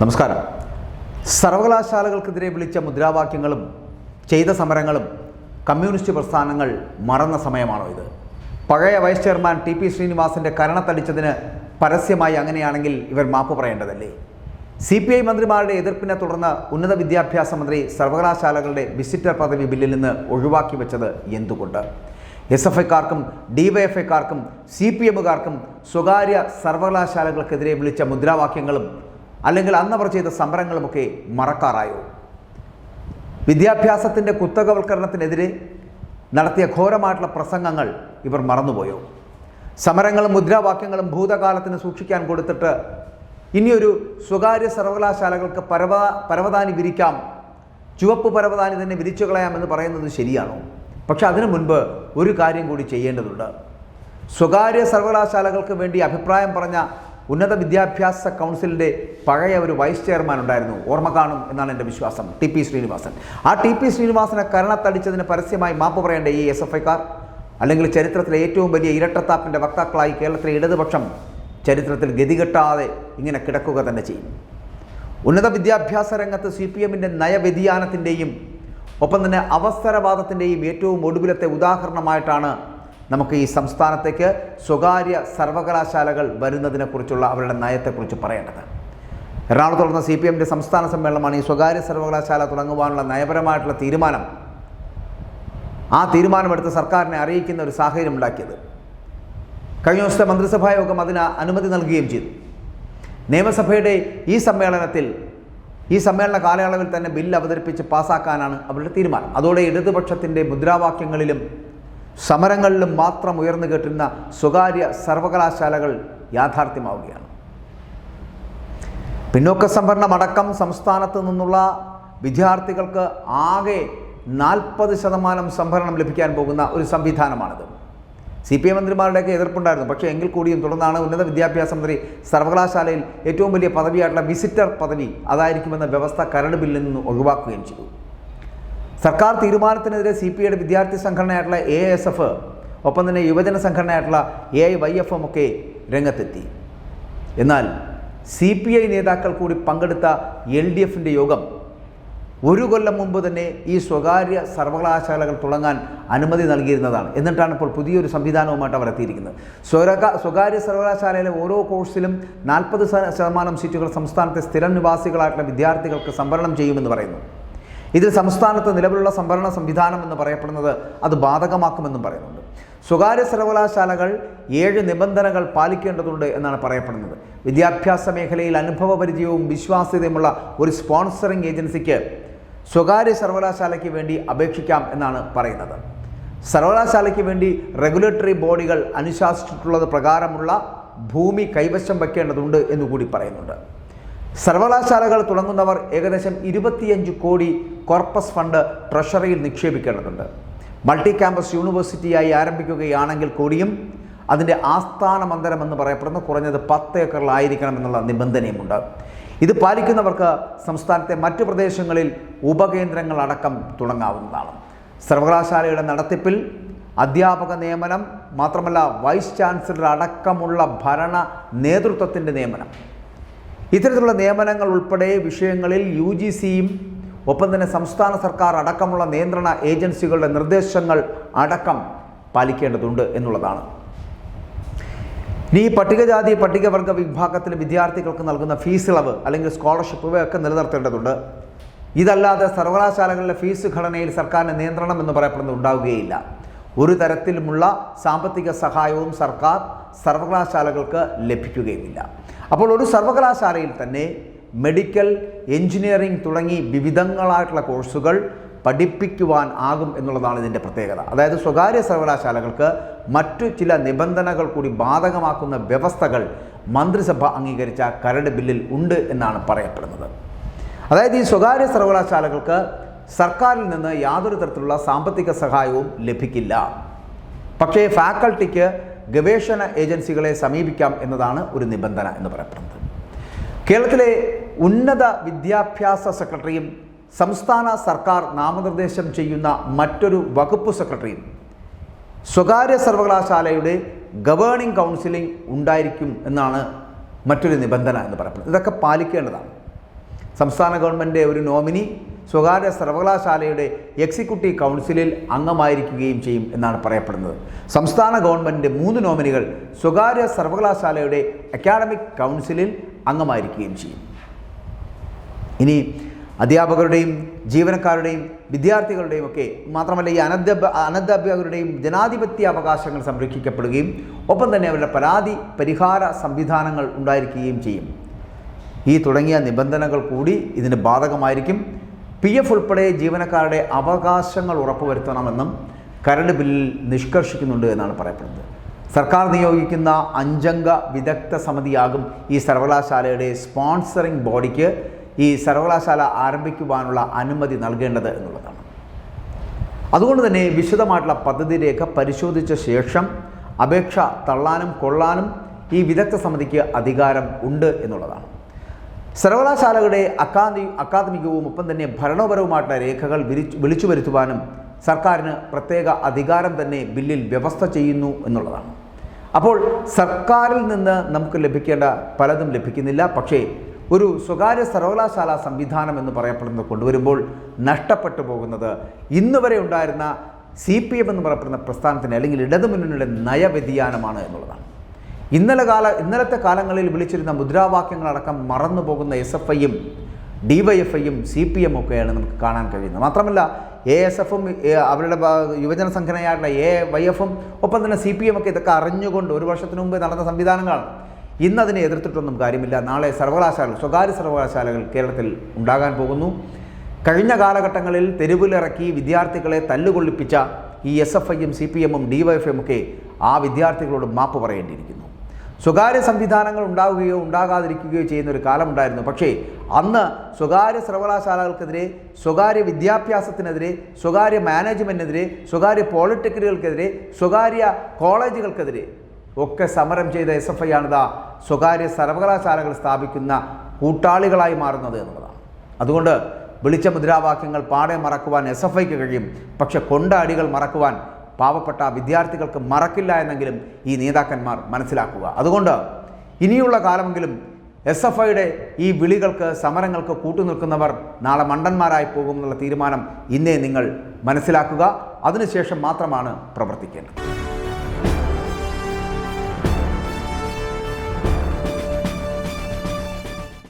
നമസ്കാരം. സർവകലാശാലകൾക്കെതിരെ വിളിച്ച മുദ്രാവാക്യങ്ങളും ചെയ്ത സമരങ്ങളും കമ്മ്യൂണിസ്റ്റ് പ്രസ്ഥാനങ്ങൾ മറന്ന സമയമാണോ ഇത്? പഴയ വൈസ് ചെയർമാൻ ടി പി ശ്രീനിവാസിന്റെ കരണത്തടിച്ചതിന് പരസ്യമായി അങ്ങനെയാണെങ്കിൽ ഇവർ മാപ്പ് പറയേണ്ടതല്ലേ? സി പി ഐ മന്ത്രിമാരുടെ എതിർപ്പിനെ തുടർന്ന് ഉന്നത വിദ്യാഭ്യാസ മന്ത്രി സർവകലാശാലകളുടെ വിസിറ്റർ പദവി ബില്ലിൽ നിന്ന് ഒഴിവാക്കി വെച്ചത് എന്തുകൊണ്ട്? എസ് എഫ് ഐക്കാർക്കും ഡിവൈഎഫ്ഐക്കാർക്കും സി പി എമ്മുകാർക്കും സ്വകാര്യ സർവകലാശാലകൾക്കെതിരെ വിളിച്ച മുദ്രാവാക്യങ്ങളും അല്ലെങ്കിൽ അന്നവർ ചെയ്ത സമരങ്ങളുമൊക്കെ മറക്കാറായോ? വിദ്യാഭ്യാസത്തിന്റെ കുത്തകവൽക്കരണത്തിനെതിരെ നടത്തിയ ഘോരമായിട്ടുള്ള പ്രസംഗങ്ങൾ ഇവർ മറന്നുപോയോ? സമരങ്ങളും മുദ്രാവാക്യങ്ങളും ഭൂതകാലത്തിന് സൂക്ഷിക്കാൻ കൊടുത്തിട്ട് ഇനിയൊരു സ്വകാര്യ സർവകലാശാലകൾക്ക് പരവ പരവതാനി വിരിക്കാം ചുവപ്പ് പരവതാനി തന്നെ വിരിച്ചു കളയാമെന്ന് പറയുന്നത് ശരിയാണോ? പക്ഷെ അതിനു മുൻപ് ഒരു കാര്യം കൂടി ചെയ്യേണ്ടതുണ്ട്. സ്വകാര്യ സർവകലാശാലകൾക്ക് വേണ്ടി അഭിപ്രായം പറഞ്ഞ ഉന്നത വിദ്യാഭ്യാസ കൗൺസിലിന്റെ പഴയ ഒരു വൈസ് ചെയർമാൻ ഉണ്ടായിരുന്നു. ഓർമ്മ കാണും എന്നാണ് എന്റെ വിശ്വാസം. T P Sreenivasan. ആ ടി പി ശ്രീനിവാസനെ കരണത്തടിച്ചതിന് പരസ്യമായി മാപ്പ് പറയേണ്ട ഈ എസ് എഫ് ഐക്കാർ അല്ലെങ്കിൽ ചരിത്രത്തിലെ ഏറ്റവും വലിയ ഇരട്ടത്താപ്പിന്റെ വക്താക്കളായി കേരളത്തിലെ ഇടതുപക്ഷം ചരിത്രത്തിൽ ഗതികെട്ടാതെ ഇങ്ങനെ കിടക്കുക തന്നെ ചെയ്യും. ഉന്നത വിദ്യാഭ്യാസ രംഗത്ത് സി പി എമ്മിന്റെ നയവ്യതിയാനത്തിന്റെയും ഒപ്പം തന്നെ അവസരവാദത്തിന്റെയും ഏറ്റവും ഒടുവിലത്തെ ഉദാഹരണമായിട്ടാണ് നമുക്ക് ഈ സംസ്ഥാനത്തേക്ക് സ്വകാര്യ സർവകലാശാലകൾ വരുന്നതിനെക്കുറിച്ചുള്ള അവരുടെ നയത്തെക്കുറിച്ച് പറയേണ്ടത്. എറണാകുളത്ത് നടന്ന സി പി എമ്മിന്റെ സംസ്ഥാന സമ്മേളനമാണ് ഈ സ്വകാര്യ സർവകലാശാല തുടങ്ങുവാനുള്ള നയപരമായിട്ടുള്ള തീരുമാനം. ആ തീരുമാനമെടുത്ത് സർക്കാരിനെ അറിയിക്കുന്ന ഒരു സാഹചര്യം ഉണ്ടാക്കിയത്. കഴിഞ്ഞ ദിവസത്തെ മന്ത്രിസഭാ യോഗം അതിന് അനുമതി നൽകുകയും ചെയ്തു. നിയമസഭയുടെ ഈ സമ്മേളനത്തിൽ ഈ സമ്മേളന കാലയളവിൽ തന്നെ ബില്ല് അവതരിപ്പിച്ച് പാസ്സാക്കാനാണ് അവരുടെ തീരുമാനം. അതോടെ ഇടതുപക്ഷത്തിന്റെ മുദ്രാവാക്യങ്ങളിലും സമരങ്ങളിലും മാത്രം ഉയർന്നു കേട്ടിരുന്ന സ്വകാര്യ സർവകലാശാലകൾ യാഥാർത്ഥ്യമാവുകയാണ്. പിന്നോക്ക സംവരണം അടക്കം സംസ്ഥാനത്ത് നിന്നുള്ള വിദ്യാർത്ഥികൾക്ക് ആകെ നാൽപ്പത് ശതമാനം സംഭരണം ലഭിക്കാൻ പോകുന്ന ഒരു സംവിധാനമാണിത്. സി പി എം മന്ത്രിമാരുടെയൊക്കെ എതിർപ്പുണ്ടായിരുന്നു. പക്ഷേ എങ്കിൽ കൂടിയും തുടർന്നാണ് ഉന്നത വിദ്യാഭ്യാസ മന്ത്രി സർവകലാശാലയിൽ ഏറ്റവും വലിയ പദവിയായിട്ടുള്ള വിസിറ്റർ പദവി അതായിരിക്കുമെന്ന വ്യവസ്ഥ കരട് ബില്ലിൽ നിന്ന് ഒഴിവാക്കുകയും ചെയ്തു. സർക്കാർ തീരുമാനത്തിനെതിരെ സി പി ഐയുടെ വിദ്യാർത്ഥി സംഘടനയായിട്ടുള്ള എ എസ് എഫ് ഒപ്പം തന്നെ യുവജന സംഘടനയായിട്ടുള്ള A I Y F M ഒക്കെ രംഗത്തെത്തി. എന്നാൽ സി പി ഐ നേതാക്കൾ കൂടി പങ്കെടുത്ത എൽ ഡി എഫിന്റെ യോഗം ഒരു കൊല്ലം മുമ്പ് തന്നെ ഈ സ്വകാര്യ സർവകലാശാലകൾ തുടങ്ങാൻ അനുമതി നൽകിയിരുന്നതാണ്. എന്നിട്ടാണ് ഇപ്പോൾ പുതിയൊരു സംവിധാനവുമായിട്ട് അവർ എത്തിയിരിക്കുന്നത്. സ്വരക സ്വകാര്യ സർവകലാശാലയിലെ ഓരോ കോഴ്സിലും നാൽപ്പത് ശതമാനം സീറ്റുകൾ സംസ്ഥാനത്തെ സ്ഥിരം നിവാസികളായിട്ടുള്ള വിദ്യാർത്ഥികൾക്ക് സംവരണം ചെയ്യുമെന്ന് പറയുന്നു. ഇതിൽ സംസ്ഥാനത്ത് നിലവിലുള്ള സംഭരണ സംവിധാനം എന്ന് പറയപ്പെടുന്നത് അത് ബാധകമാക്കുമെന്നും പറയുന്നുണ്ട്. സ്വകാര്യ സർവകലാശാലകൾ ഏഴ് നിബന്ധനകൾ പാലിക്കേണ്ടതുണ്ട് എന്നാണ് പറയപ്പെടുന്നത്. വിദ്യാഭ്യാസ മേഖലയിൽ അനുഭവപരിചയവും വിശ്വാസ്യതയുമുള്ള ഒരു സ്പോൺസറിംഗ് ഏജൻസിക്ക് സ്വകാര്യ സർവകലാശാലയ്ക്ക് വേണ്ടി അപേക്ഷിക്കാം എന്നാണ് പറയുന്നത്. സർവകലാശാലയ്ക്ക് വേണ്ടി റെഗുലേറ്ററി ബോഡികൾ അനുശാസിച്ചിട്ടുള്ളത് പ്രകാരമുള്ള ഭൂമി കൈവശം വയ്ക്കേണ്ടതുണ്ട് എന്നുകൂടി പറയുന്നുണ്ട്. സർവകലാശാലകൾ തുടങ്ങുന്നവർ ഏകദേശം ഇരുപത്തിയഞ്ച് കോടി കോർപ്പസ് ഫണ്ട് ട്രഷറിയിൽ നിക്ഷേപിക്കേണ്ടതുണ്ട്. മൾട്ടി ക്യാമ്പസ് യൂണിവേഴ്സിറ്റിയായി ആരംഭിക്കുകയാണെങ്കിൽ കൂടിയും അതിന്റെ ആസ്ഥാന മന്ദിരം എന്ന് പറയപ്പെടുന്ന കുറഞ്ഞത് പത്ത് ഏക്കറിലായിരിക്കണം എന്നുള്ള നിബന്ധനയുമുണ്ട്. ഇത് പാലിക്കുന്നവർക്ക് സംസ്ഥാനത്തെ മറ്റു പ്രദേശങ്ങളിൽ ഉപകേന്ദ്രങ്ങൾ അടക്കം തുടങ്ങാവുന്നതാണ്. സർവകലാശാലയുടെ നടത്തിപ്പിൽ അധ്യാപക നിയമനം മാത്രമല്ല വൈസ് ചാൻസലർ അടക്കമുള്ള ഭരണ നേതൃത്വത്തിന്റെ നിയമനം. ഇത്തരത്തിലുള്ള നിയമനങ്ങൾ ഉൾപ്പെടെ വിഷയങ്ങളിൽ യു ജി സിയും ഒപ്പം തന്നെ സംസ്ഥാന സർക്കാർ അടക്കമുള്ള നിയന്ത്രണ ഏജൻസികളുടെ നിർദ്ദേശങ്ങൾ അടക്കം പാലിക്കേണ്ടതുണ്ട് എന്നുള്ളതാണ്. ഇനി പട്ടികജാതി പട്ടികവർഗ വിഭാഗത്തിലെ വിദ്യാർത്ഥികൾക്ക് നൽകുന്ന ഫീസ് ഇളവ് അല്ലെങ്കിൽ സ്കോളർഷിപ്പ് ഇവയൊക്കെ നിലനിർത്തേണ്ടതുണ്ട്. ഇതല്ലാതെ സർവകലാശാലകളിലെ ഫീസ് ഘടനയിൽ സർക്കാരിന് നിയന്ത്രണം എന്ന് പറയപ്പെടുന്നത് ഉണ്ടാവുകയില്ല. ഒരു തരത്തിലുമുള്ള സാമ്പത്തിക സഹായവും സർക്കാർ സർവകലാശാലകൾക്ക് ലഭിക്കുകയുമില്ല. അപ്പോൾ ഒരു സർവകലാശാലയിൽ തന്നെ മെഡിക്കൽ എഞ്ചിനീയറിംഗ് തുടങ്ങി വിവിധങ്ങളായിട്ടുള്ള കോഴ്സുകൾ പഠിപ്പിക്കുവാൻ ആകും എന്നുള്ളതാണ് ഇതിന്റെ പ്രത്യേകത. അതായത് സ്വകാര്യ സർവകലാശാലകൾക്ക് മറ്റു ചില നിബന്ധനകൾ കൂടി ബാധകമാക്കുന്ന വ്യവസ്ഥകൾ മന്ത്രിസഭ അംഗീകരിച്ച കരട് ബില്ലിൽ ഉണ്ട് എന്നാണ് പറയപ്പെടുന്നത്. അതായത് ഈ സ്വകാര്യ സർവകലാശാലകൾക്ക് സർക്കാരിൽ നിന്ന് യാതൊരു തരത്തിലുള്ള സാമ്പത്തിക സഹായവും ലഭിക്കില്ല. പക്ഷേ ഫാക്കൾട്ടിക്ക് ഗവേഷണ ഏജൻസികളെ സമീപിക്കാം എന്നതാണ് ഒരു നിബന്ധന എന്ന് പറയപ്പെടുന്നത്. കേരളത്തിലെ ഉന്നത വിദ്യാഭ്യാസ സെക്രട്ടറിയും സംസ്ഥാന സർക്കാർ നാമനിർദ്ദേശം ചെയ്യുന്ന മറ്റൊരു വകുപ്പ് സെക്രട്ടറിയും സ്വകാര്യ സർവകലാശാലയുടെ ഗവേണിംഗ് കൗൺസിലിംഗ് ഉണ്ടായിരിക്കും എന്നാണ് മറ്റൊരു നിബന്ധന എന്ന് പറയപ്പെടുന്നത്. ഇതൊക്കെ പാലിക്കേണ്ടതാണ്. സംസ്ഥാന ഗവൺമെന്റ് ഒരു നോമിനി സ്വകാര്യ സർവകലാശാലയുടെ എക്സിക്യൂട്ടീവ് കൗൺസിലിൽ അംഗമായിരിക്കുകയും ചെയ്യും എന്നാണ് പറയപ്പെടുന്നത്. സംസ്ഥാന ഗവൺമെന്റ് മൂന്ന് നോമിനികൾ സ്വകാര്യ സർവകലാശാലയുടെ അക്കാഡമിക് കൗൺസിലിൽ അംഗമായിരിക്കുകയും ചെയ്യും. ഇനി അധ്യാപകരുടെയും ജീവനക്കാരുടെയും വിദ്യാർത്ഥികളുടെയും ഒക്കെ മാത്രമല്ല ഈ അനധ്യാപ അനധ്യാപകരുടെയും ജനാധിപത്യ അവകാശങ്ങൾ സംരക്ഷിക്കപ്പെടുകയും ഒപ്പം തന്നെ അവരുടെ പരാതി പരിഹാര സംവിധാനങ്ങൾ ഉണ്ടായിരിക്കുകയും ചെയ്യും. ഈ തുടങ്ങിയ നിബന്ധനകൾ കൂടി ഇതിന് ബാധകമായിരിക്കും. പി എഫ് ഉൾപ്പെടെ ജീവനക്കാരുടെ അവകാശങ്ങൾ ഉറപ്പുവരുത്തണമെന്നും കരട് ബില്ലിൽ നിഷ്കർഷിക്കുന്നുണ്ട് എന്നാണ് പറയപ്പെടുന്നത്. സർക്കാർ നിയോഗിക്കുന്ന അഞ്ചംഗ വിദഗ്ധ സമിതിയാകും ഈ സർവകലാശാലയുടെ സ്പോൺസറിംഗ് ബോഡിക്ക് ഈ സർവകലാശാല ആരംഭിക്കുവാനുള്ള അനുമതി നൽകേണ്ടത് എന്നുള്ളതാണ്. അതുകൊണ്ട് തന്നെ വിശദമായിട്ടുള്ള പദ്ധതി രേഖ പരിശോധിച്ച ശേഷം അപേക്ഷ തള്ളാനും കൊള്ളാനും ഈ വിദഗ്ധ സമിതിക്ക് അധികാരം ഉണ്ട് എന്നുള്ളതാണ്. സർവകലാശാലകളുടെ അക്കാദമി അക്കാദമികവും ഒപ്പം തന്നെ ഭരണപരവുമായിട്ടുള്ള രേഖകൾ വിളിച്ചു വരുത്തുവാനും സർക്കാരിന് പ്രത്യേക അധികാരം തന്നെ ബില്ലിൽ വ്യവസ്ഥ ചെയ്യുന്നു എന്നുള്ളതാണ്. അപ്പോൾ സർക്കാരിൽ നിന്ന് നമുക്ക് ലഭിക്കേണ്ട പലതും ലഭിക്കുന്നില്ല. പക്ഷേ ഒരു സ്വകാര്യ സർവകലാശാല സംവിധാനം എന്ന് പറയപ്പെടുന്നത് കൊണ്ടുവരുമ്പോൾ നഷ്ടപ്പെട്ടു പോകുന്നത് ഇന്ന് വരെ ഉണ്ടായിരുന്ന സി പി എം എന്ന് പറയപ്പെടുന്ന പ്രസ്ഥാനത്തിന് അല്ലെങ്കിൽ ഇടതുമുന്നണിയുടെ നയവ്യതിയാനമാണ് എന്നുള്ളതാണ്. ഇന്നലെ കാല ഇന്നലത്തെ കാലങ്ങളിൽ വിളിച്ചിരുന്ന മുദ്രാവാക്യങ്ങളടക്കം മറന്നു പോകുന്ന എസ് എഫ് ഐയും ഡി വൈ എഫ് ഐയും സി പി എം ഒക്കെയാണ് നമുക്ക് കാണാൻ കഴിയുന്നത്. മാത്രമല്ല എ എസ് എഫും അവരുടെ യുവജന സംഘടനയായിട്ടുള്ള എ വൈ എഫും ഒപ്പം തന്നെ സി പി എം ഒക്കെ ഇതൊക്കെ അറിഞ്ഞുകൊണ്ട് ഒരു വർഷത്തിന് മുമ്പ് നടന്ന സംവിധാനങ്ങളാണ്. ഇന്ന് അതിനെ എതിർത്തിട്ടൊന്നും കാര്യമില്ല. നാളെ സർവകലാശാല സ്വകാര്യ സർവകലാശാലകൾ കേരളത്തിൽ ഉണ്ടാകാൻ പോകുന്നു. കഴിഞ്ഞ കാലഘട്ടങ്ങളിൽ തെരുവിലിറക്കി വിദ്യാർത്ഥികളെ തല്ലുകൊള്ളിപ്പിച്ച ഈ എസ് എഫ് ഐയും സി പി എമ്മും ഡി വൈ എഫ് ഒക്കെ ആ വിദ്യാർത്ഥികളോട് മാപ്പ് പറയേണ്ടിയിരിക്കുന്നു. സ്വകാര്യ സംവിധാനങ്ങൾ ഉണ്ടാവുകയോ ഉണ്ടാകാതിരിക്കുകയോ ചെയ്യുന്ന ഒരു കാലമുണ്ടായിരുന്നു. പക്ഷേ അന്ന് സ്വകാര്യ സർവകലാശാലകൾക്കെതിരെ സ്വകാര്യ വിദ്യാഭ്യാസത്തിനെതിരെ സ്വകാര്യ മാനേജ്മെന്റിനെതിരെ സ്വകാര്യ പോളിടെക്നിക്കുകൾക്കെതിരെ സ്വകാര്യ കോളേജുകൾക്കെതിരെ ഒക്കെ സമരം ചെയ്ത എസ് എഫ് ഐ ആണിതാ സ്വകാര്യ സർവകലാശാലകൾ സ്ഥാപിക്കുന്ന കൂട്ടാളികളായി മാറുന്നത് എന്നുള്ളതാണ്. അതുകൊണ്ട് വിളിച്ച മുദ്രാവാക്യങ്ങൾ പാടെ മറക്കുവാൻ എസ് എഫ് ഐക്ക് കഴിയും. പക്ഷെ കൊണ്ടാടികൾ മറക്കുവാൻ പാവപ്പെട്ട വിദ്യാർത്ഥികൾക്ക് മറക്കില്ല എന്നെങ്കിലും ഈ നേതാക്കന്മാർ മനസ്സിലാക്കുക. അതുകൊണ്ട് ഇനിയുള്ള കാലമെങ്കിലും എസ് എഫ് ഐയുടെ ഈ വിളികൾക്ക് സമരങ്ങൾക്ക് കൂട്ടുനിൽക്കുന്നവർ നാളെ മണ്ടന്മാരായി പോകുമെന്നുള്ള തീരുമാനം ഇന്നേ നിങ്ങൾ മനസ്സിലാക്കുക. അതിനുശേഷം മാത്രമാണ് പ്രവർത്തിക്കേണ്ടത്.